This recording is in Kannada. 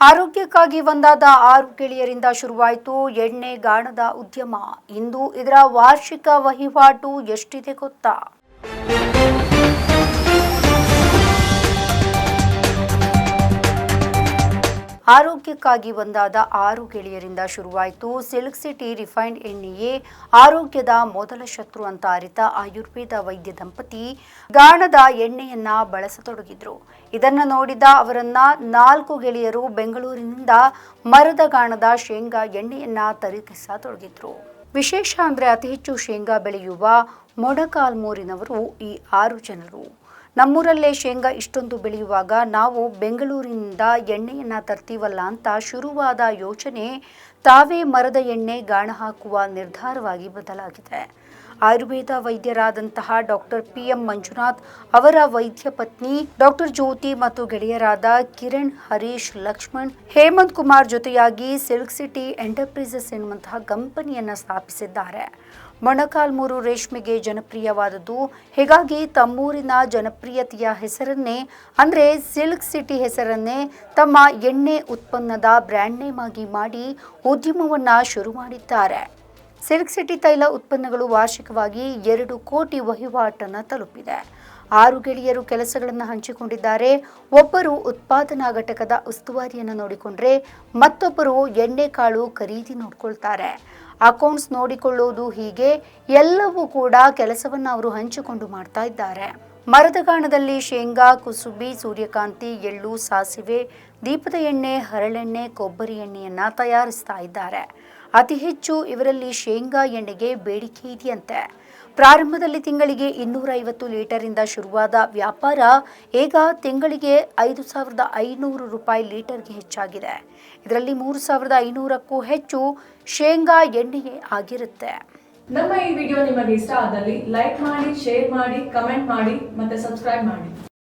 ಆರೋಗ್ಯಕ್ಕಾಗಿ ಒಂದಾದ ಆರು ಗೆಳೆಯರಿಂದ ಶುರುವಾಯಿತು ಎಣ್ಣೆ ಗಾಣದ ಉದ್ಯಮ. ಇಂದು ಇದರ ವಾರ್ಷಿಕ ವಹಿವಾಟು ಎಷ್ಟಿದೆ ಗೊತ್ತಾ? ಆರೋಗ್ಯಕ್ಕಾಗಿ ಒಂದಾದ ಆರು ಗೆಳೆಯರಿಂದ ಶುರುವಾಯಿತು. ಸಿಲ್ಕ್ ಸಿಟಿ ರಿಫೈನ್ಡ್ ಎಣ್ಣೆಯೇ ಆರೋಗ್ಯದ ಮೊದಲ ಶತ್ರು ಅಂತ ಅರಿತ ಆಯುರ್ವೇದ ವೈದ್ಯ ದಂಪತಿ ಗಾಣದ ಎಣ್ಣೆಯನ್ನ ಬಳಸತೊಡಗಿದ್ರು. ಇದನ್ನು ನೋಡಿದ ಅವರನ್ನ ನಾಲ್ಕು ಗೆಳೆಯರು ಬೆಂಗಳೂರಿನಿಂದ ಮರದ ಗಾಣದ ಶೇಂಗಾ ಎಣ್ಣೆಯನ್ನ ತರಿಕಿಸತೊಡಗಿದ್ರು ವಿಶೇಷ ಅಂದ್ರೆ ಅತಿ ಹೆಚ್ಚು ಶೇಂಗಾ ಬೆಳೆಯುವ ಮೊಡಕಾಲ್ಮೂರಿನವರು ಈ ಆರು ಜನರು. ನಮ್ಮೂರಲ್ಲೇ ಶೇಂಗಾ ಇಷ್ಟೊಂದು ಬೆಳೆಯುವಾಗ ನಾವು ಬೆಂಗಳೂರಿನಿಂದ ಎಣ್ಣೆಯನ್ನು ತರ್ತೀವಲ್ಲ ಅಂತ ಶುರುವಾದ ಯೋಚನೆ ತಾವೇ ಮರದ ಎಣ್ಣೆ, ಗಾಣ ಹಾಕುವ ನಿರ್ಧಾರವಾಗಿ ಬದಲಾಗಿದೆ. ಆಯುರ್ವೇದ ವೈದ್ಯರಾದಂತಹ ಡಾಕ್ಟರ್ ಪಿ ಎಂ ಮಂಜುನಾಥ್ ಅವರ ವೈದ್ಯ ಪತ್ನಿ ಡಾಕ್ಟರ್ ಜ್ಯೋತಿ ಮತ್ತು ಗೆಳೆಯರಾದ ಕಿರಣ್, ಹರೀಶ್, ಲಕ್ಷ್ಮಣ್, ಹೇಮಂತ್ ಕುಮಾರ್ ಜೊತೆಯಾಗಿ ಸಿಲ್ಕ್ ಸಿಟಿ ಎಂಟರ್ಪ್ರೈಸಸ್ ಎನ್ನುವಂತಹ ಕಂಪನಿಯನ್ನು ಸ್ಥಾಪಿಸಿದ್ದಾರೆ. ಮೊಣಕಾಲ್ಮೂರು ರೇಷ್ಮೆಗೆ ಜನಪ್ರಿಯವಾದದ್ದು. ಹೀಗಾಗಿ ತಮ್ಮೂರಿನ ಜನಪ್ರಿಯತೆಯ ಹೆಸರನ್ನೇ, ಅಂದರೆ ಸಿಲ್ಕ್ ಸಿಟಿ ಹೆಸರನ್ನೇ ತಮ್ಮ ಎಣ್ಣೆ ಉತ್ಪನ್ನದ ಬ್ರ್ಯಾಂಡ್ ನೇಮ್ ಆಗಿ ಮಾಡಿ ಉದ್ಯಮವನ್ನು ಶುರು ಮಾಡಿದ್ದಾರೆ. ಸಿಲ್ಕ್ ಸಿಟಿ ತೈಲ ಉತ್ಪನ್ನಗಳು ವಾರ್ಷಿಕವಾಗಿ ಎರಡು ಕೋಟಿ ವಹಿವಾಟನ್ನು ತಲುಪಿದೆ. ಆರು ಗೆಳೆಯರು ಕೆಲಸಗಳನ್ನು ಹಂಚಿಕೊಂಡಿದ್ದಾರೆ. ಒಬ್ಬರು ಉತ್ಪಾದನಾ ಘಟಕದ ಉಸ್ತುವಾರಿಯನ್ನು ನೋಡಿಕೊಂಡ್ರೆ ಮತ್ತೊಬ್ಬರು ಎಣ್ಣೆಕಾಳು ಖರೀದಿ ನೋಡ್ಕೊಳ್ತಾರೆ. ಅಕೌಂಟ್ಸ್ ನೋಡಿಕೊಳ್ಳೋದು ಹೀಗೆ ಎಲ್ಲವೂ ಕೂಡ ಕೆಲಸವನ್ನು ಅವರು ಹಂಚಿಕೊಂಡು ಮಾಡ್ತಾ ಇದ್ದಾರೆ. ಮರದ ಗಾಣದಲ್ಲಿ ಶೇಂಗಾ, ಕುಸುಬಿ, ಸೂರ್ಯಕಾಂತಿ, ಎಳ್ಳು, ಸಾಸಿವೆ, ದೀಪದ ಎಣ್ಣೆ, ಹರಳೆಣ್ಣೆ, ಕೊಬ್ಬರಿ ಎಣ್ಣೆಯನ್ನು ತಯಾರಿಸ್ತಾ ಇದ್ದಾರೆ. ಅತಿ ಹೆಚ್ಚು ಇವರಲ್ಲಿ ಶೇಂಗಾ ಎಣ್ಣೆಗೆ ಬೇಡಿಕೆ ಇದೆಯಂತೆ. ಪ್ರಾರಂಭದಲ್ಲಿ ತಿಂಗಳಿಗೆ ಇನ್ನೂರ ಐವತ್ತು ಲೀಟರಿಂದ ಶುರುವಾದ ವ್ಯಾಪಾರ ಈಗ ತಿಂಗಳಿಗೆ ಐದು ಸಾವಿರದ ಐನೂರು ರೂಪಾಯಿ ಲೀಟರ್ಗೆ ಹೆಚ್ಚಾಗಿದೆ. ಇದರಲ್ಲಿ ಮೂರು ಸಾವಿರದ ಐನೂರಕ್ಕೂ ಹೆಚ್ಚು ಶೇಂಗಾ ಎಣ್ಣೆಗೆ ಆಗಿರುತ್ತೆ. ನಮ್ಮ ಈ ವಿಡಿಯೋ ನಿಮಗೆ ಇಷ್ಟ ಆದಲ್ಲಿ ಲೈಕ್ ಮಾಡಿ, ಶೇರ್ ಮಾಡಿ, ಕಮೆಂಟ್ ಮಾಡಿ ಮತ್ತೆ ಸಬ್ಸ್ಕ್ರೈಬ್ ಮಾಡಿ.